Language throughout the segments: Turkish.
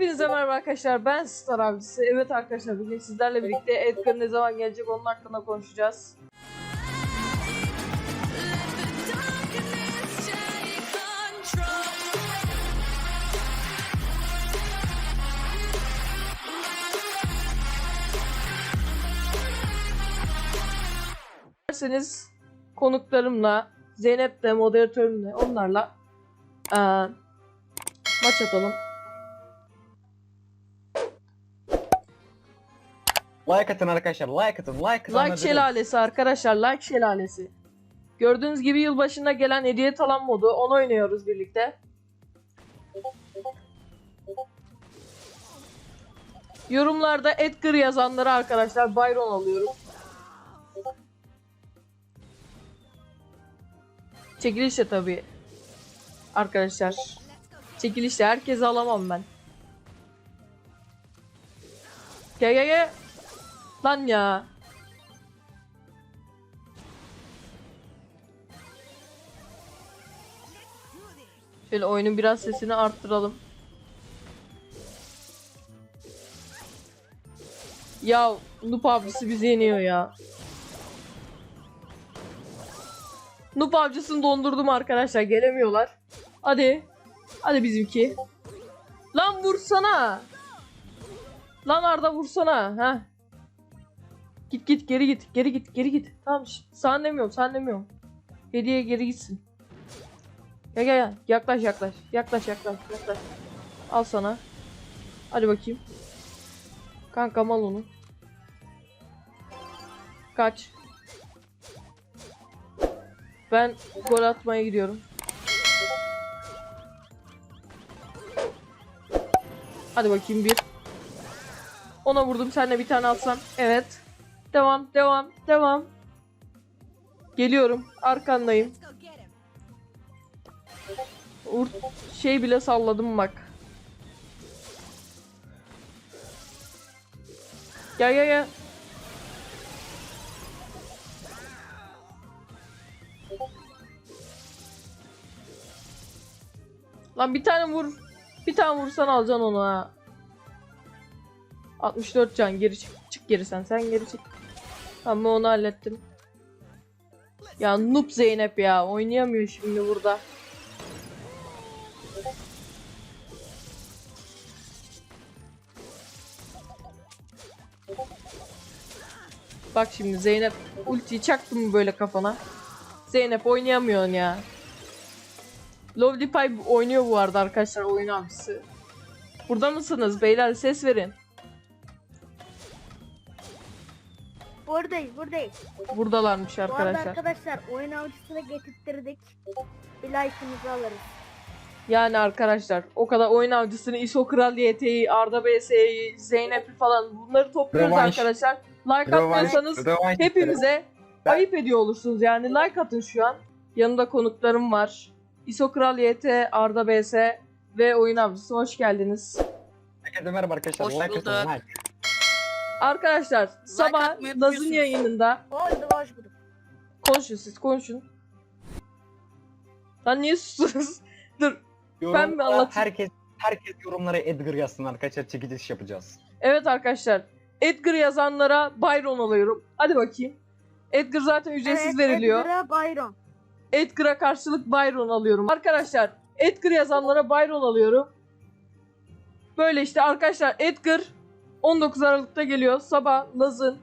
Hepinize merhaba arkadaşlar. Ben Star Avcısı. Evet arkadaşlar bugün sizlerle birlikte Edgar ne zaman gelecek onun hakkında konuşacağız. İsterseniz konuklarımla, Zeynep de moderatörümle onlarla eee, maç atalım. Like atın arkadaşlar. Like atın. Like atın. Like şelalesi arkadaşlar. Like şelalesi. Gördüğünüz gibi yılbaşında gelen hediye talan modu. Onu oynuyoruz birlikte. Yorumlarda Edgar yazanlara arkadaşlar Byron alıyorum. Çekilişle tabii. Arkadaşlar. Çekilişle herkese alamam ben. Gel gel gel. Lan ya. Şöyle oyunun biraz sesini arttıralım. Ya Noob avcısı bizi yeniyor ya. Noob avcısını dondurdum arkadaşlar gelemiyorlar. Hadi. Hadi bizimki. Lan vursana. Lan Arda vursana. Ha. Git git geri git. Geri git geri git. Tamam sen demiyorum sen demiyorum. Hediye geri gitsin. Gel gel gel. Yaklaş yaklaş. Yaklaş yaklaş yaklaş. Al sana. Hadi bakayım. Kanka al onu. Kaç. Ben gol atmaya gidiyorum. Hadi bakayım bir. Ona vurdum sen de bir tane atsan. Evet. Devam devam devam. Geliyorum arkandayım. Vur şey bile salladım bak. Gel gel gel. Lan bir tane vur. Bir tane vursan alacaksın onu ha. 64 can geri çık. Çık geri sen. Sen geri çık. Ben onu hallettim. Ya noob Zeynep ya. Oynayamıyor şimdi burada. Bak şimdi Zeynep ultiyi çaktı mı böyle kafana? Zeynep oynayamıyorsun ya. Lovely Pie oynuyor bu arada arkadaşlar oyun abisi. Burada mısınız beyler ses verin. Buradayız, buradayız. Buradalarmış Bu arada arkadaşlar. arkadaşlar oyun avcısına getirttirdik. Bir like'ınızı alırız. Yani arkadaşlar o kadar oyun avcısını ISO Kral YT'yi, Arda BS'yi, Zeynep'i falan bunları topluyoruz Rövanş. arkadaşlar. Like atmıyorsanız hepimize Ben- ayıp ediyor olursunuz yani like atın şu an. Yanımda konuklarım var. ISO Kral YT, Arda BS ve oyun avcısı hoş geldiniz. Herkese merhaba arkadaşlar. Hoş like atın. bulduk. Like. Arkadaşlar sabah atmayı Laz'ın yayınında bulduk. konuşun siz konuşun. Lan niye sustunuz? Dur Ben mi Yorumlara anlatayım? Herkes herkes yorumlara Edgar yazsın arkadaşlar. Çekiliş yapacağız. Evet arkadaşlar. Edgar yazanlara Byron alıyorum. Hadi bakayım. Edgar zaten ücretsiz Evet, veriliyor. Edgar'a Byron. Edgar'a karşılık Byron alıyorum. Arkadaşlar Edgar yazanlara Byron alıyorum. Böyle işte arkadaşlar Edgar 19 Aralık'ta geliyor. Sabah Laz'ın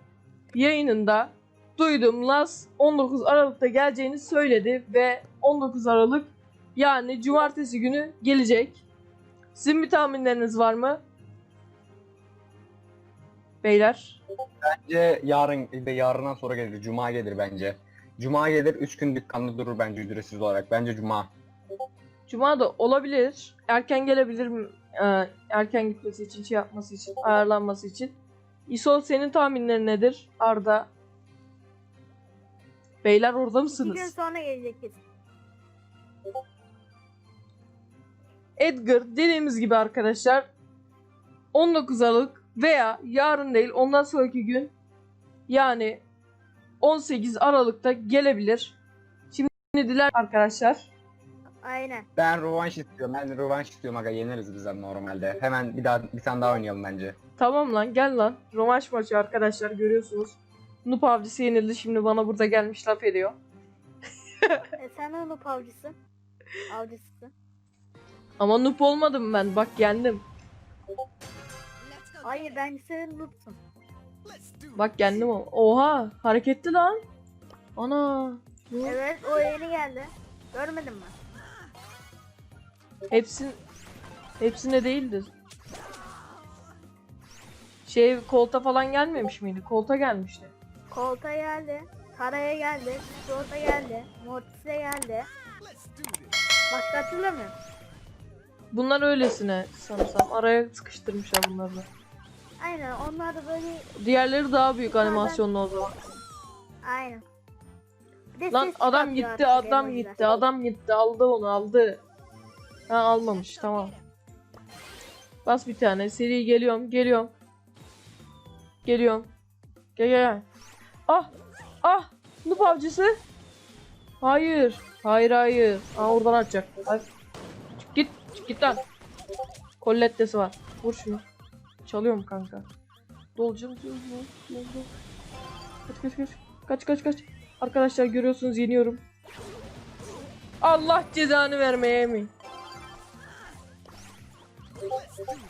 yayınında duydum. Laz 19 Aralık'ta geleceğini söyledi ve 19 Aralık yani cumartesi günü gelecek. Sizin bir tahminleriniz var mı? Beyler. Bence yarın ve yarından sonra gelir. Cuma gelir bence. Cuma gelir 3 gün dükkanda durur bence ücretsiz olarak. Bence Cuma. Cuma da olabilir. Erken gelebilir mi? Ee, erken gitmesi için, şey yapması için, ayarlanması için. İso senin tahminlerin nedir? Arda. Beyler orada İki gün mısınız? sonra gelecek kesin. Edgar dediğimiz gibi arkadaşlar 19 Aralık veya yarın değil ondan sonraki gün yani 18 Aralık'ta gelebilir. Şimdi diler arkadaşlar Aynen. Ben rövanş istiyorum. Ben rövanş istiyorum aga yeneriz bizden normalde. Hemen bir daha bir tane daha oynayalım bence. Tamam lan gel lan. Rövanş maçı arkadaşlar görüyorsunuz. Nup avcısı yenildi şimdi bana burada gelmiş laf ediyor. E, sen de Nup avcısın. Avcısısın. Ama nup olmadım ben bak yendim. Hayır bence sen Nup'sun. Bak yendim o. Oha hareketli lan. Ana. Evet o yeni geldi. Görmedin mi? Hepsin hepsine değildir. Şey kolta falan gelmemiş miydi? Kolta gelmişti. Kolta geldi. Karaya geldi. Sorta geldi. Mortis'e geldi. Başka hatırlamıyorum. Bunlar öylesine sanırsam. Araya sıkıştırmışlar bunları da. Aynen onlar da böyle Diğerleri daha büyük animasyonlu o zaman. aynen. Bir de Lan ses adam çıkartıyor gitti, artık adam gitti, adam gitti. Aldı onu, aldı. Ha almamış, tamam. Bas bir tane. Seri geliyorum, geliyorum. Geliyorum. Gel gel gel. Ah! Ah! Noob avcısı. Hayır. Hayır hayır. Aa oradan atacak. Çık git. Çık git lan. Kollettesi var. Vur şunu. Çalıyorum kanka. Dolacağım. Kaç kaç kaç. Kaç kaç kaç. Arkadaşlar görüyorsunuz yeniyorum. Allah cezanı vermeye mi?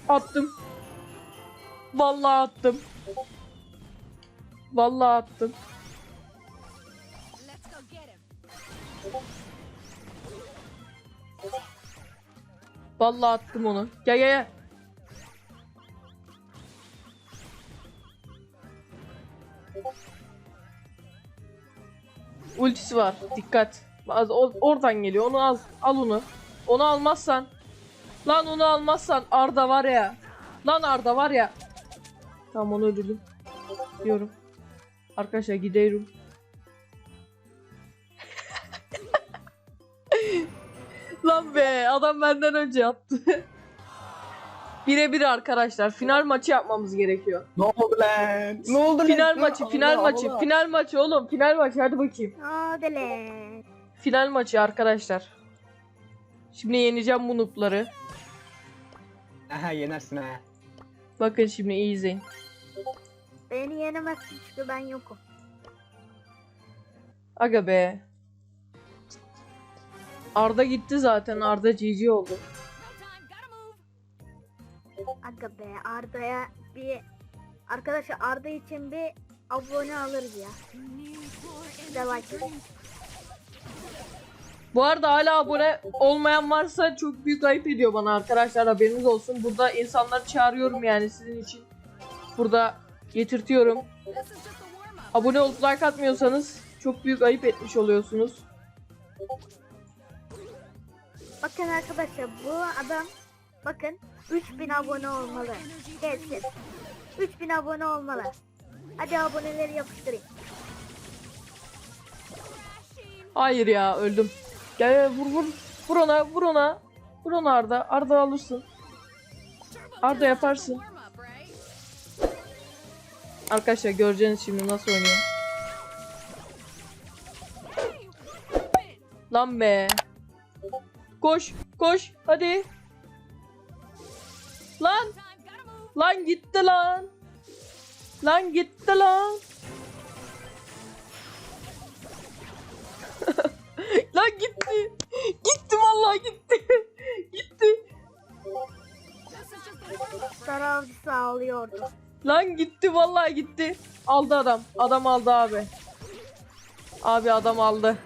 Attım. Vallahi attım. Vallahi attım. Vallahi attım onu. Gel gel gel. Ultisi var. Dikkat. Az oradan geliyor. Onu al. Al onu. Onu almazsan. Lan onu almazsan Arda var ya. Lan Arda var ya. Tamam onu öldürdüm. Diyorum. Arkadaşlar gidiyorum. Lan be adam benden önce yaptı. Birebir arkadaşlar final maçı yapmamız gerekiyor. Ne oldu lan? Ne oldu lan? Final maçı, final Allah maçı, Allah. final maçı oğlum, final maçı hadi bakayım. Hadi lan. Final maçı arkadaşlar. Şimdi yeneceğim bu noob'ları. Aha yenersin ha. Bakın şimdi iyi izleyin. Beni yenemezsin çünkü ben yokum. Aga be. Arda gitti zaten. Arda GG oldu. Aga be Arda'ya bir arkadaşlar Arda için bir abone alırız ya. Bir de like. Bu arada hala abone olmayan varsa çok büyük ayıp ediyor bana arkadaşlar haberiniz olsun. Burada insanları çağırıyorum yani sizin için. Burada getirtiyorum. Abone olup like atmıyorsanız çok büyük ayıp etmiş oluyorsunuz. Bakın arkadaşlar bu adam bakın 3000 abone olmalı. Kesin. 3000 abone olmalı. Hadi aboneleri yapıştırayım. Hayır ya öldüm. Gel gel vur vur. Vur ona vur ona. Vur ona Arda. Arda alırsın. Arda yaparsın. Arkadaşlar göreceğiniz şimdi nasıl oynuyor. Lan be. Koş koş hadi. Lan lan gitti lan. Lan gitti lan. Lan gitti. Gitti vallahi gitti. gitti. This is just a warm up, Star right? avcısı ağlıyordu. Lan gitti vallahi gitti. Aldı adam. Adam aldı abi. Abi adam aldı.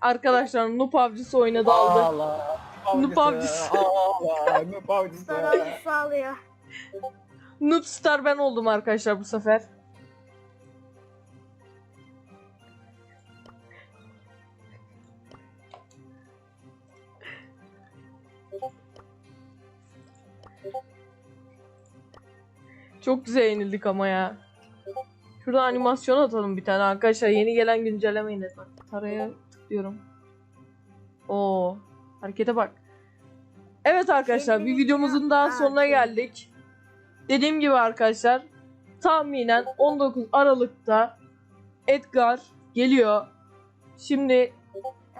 Arkadaşlar Noob avcısı oynadı aldı. Allah. Noob avcısı. Allah. Noob avcısı. Star avcısı ağlıyor. Noob star ben oldum arkadaşlar bu sefer. Çok güzel yenildik ama ya. Şurada animasyon atalım bir tane arkadaşlar. Yeni gelen güncellemeyi net bak. Taraya tıklıyorum. Oo, harekete bak. Evet arkadaşlar bir videomuzun daha sonuna Aa, geldik. Dediğim gibi arkadaşlar tahminen 19 Aralık'ta Edgar geliyor. Şimdi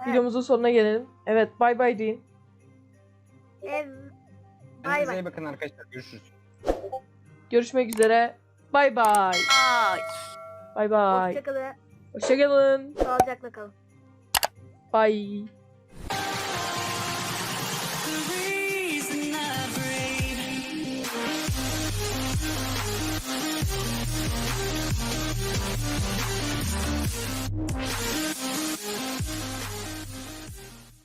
videomuzun sonuna gelelim. Evet bay bay deyin. Ev. Bay bay. bakın arkadaşlar. Görüşürüz. Görüşmek üzere. Bay bay. Ay. Bay bay. Hoşçakalın. Hoşçakalın. Sağlıcakla kalın. Bay.